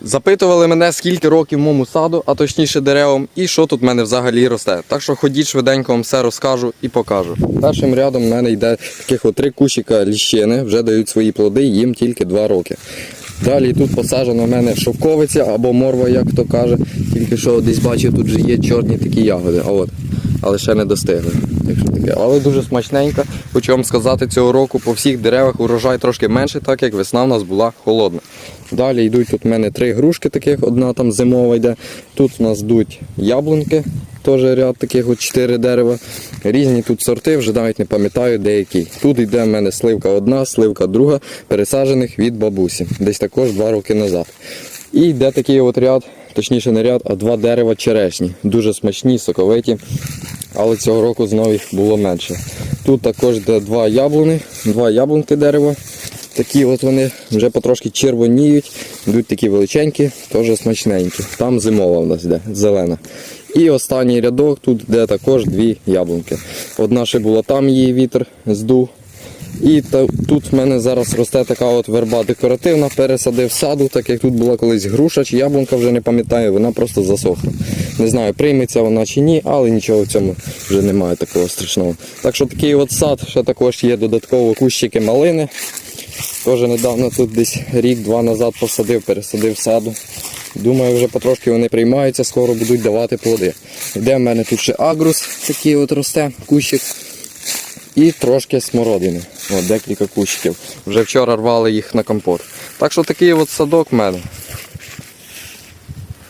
Запитували мене, скільки років моєму саду, а точніше деревам, і що тут в мене взагалі росте. Так що ходіть швиденько вам все розкажу і покажу. Першим рядом в мене йде таких три кущика ліщини, вже дають свої плоди, їм тільки 2 роки. Далі тут посаджена в мене шовковиця або морва, як хто каже. Тільки що десь бачив, тут вже є чорні такі ягоди. А от, але ще не достигли. Але дуже смачненька. Хочу вам сказати, цього року по всіх деревах урожай трошки менше, так як весна в нас була холодна. Далі йдуть тут в мене три грушки таких, одна там зимова йде. Тут у нас йдуть яблунки, теж ряд таких от чотири дерева. Різні тут сорти, вже навіть не пам'ятаю деякі. Тут йде в мене сливка одна, сливка друга, пересаджених від бабусі, десь також два роки назад. І йде такий от ряд, точніше не ряд, а два дерева черешні. Дуже смачні, соковиті. Але цього року знову їх було менше. Тут також йде два яблуни, два яблунки дерева. Такі от вони вже потрошки червоніють, йдуть такі величенькі, теж смачненькі. Там зимова в нас йде, зелена. І останній рядок, тут йде також дві яблунки. Одна ще була там, її вітер здув. І та, тут в мене зараз росте така от верба декоративна, пересадив саду, так як тут була колись груша чи яблунка, вже не пам'ятаю, вона просто засохла. Не знаю, прийметься вона чи ні, але нічого в цьому вже немає такого страшного. Так що такий от сад, ще також є додатково кущики малини. Теж недавно тут десь рік-два назад посадив, пересадив саду. Думаю, вже потрошки вони приймаються, скоро будуть давати плоди. Йде в мене тут ще агрус, такий от росте, кущик. І трошки смородини. От, декілька кущиків. Вже вчора рвали їх на компот. Так що такий от садок в мене.